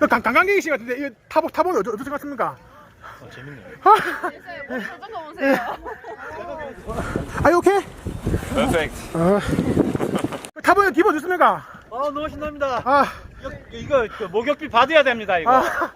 어, 재밌으신 것 같은데 이거 타보 타보기 어떠, 어떠실 것 같습니까? 재밌네요. 저거 보세요. 아, 네. 아 오케이? 퍼펙트. 어. 그 타보기 기분 좋습니까? 아 너무 신납니다. 아, 이거, 이거 그 목욕비 받아야 됩니다 이거. 아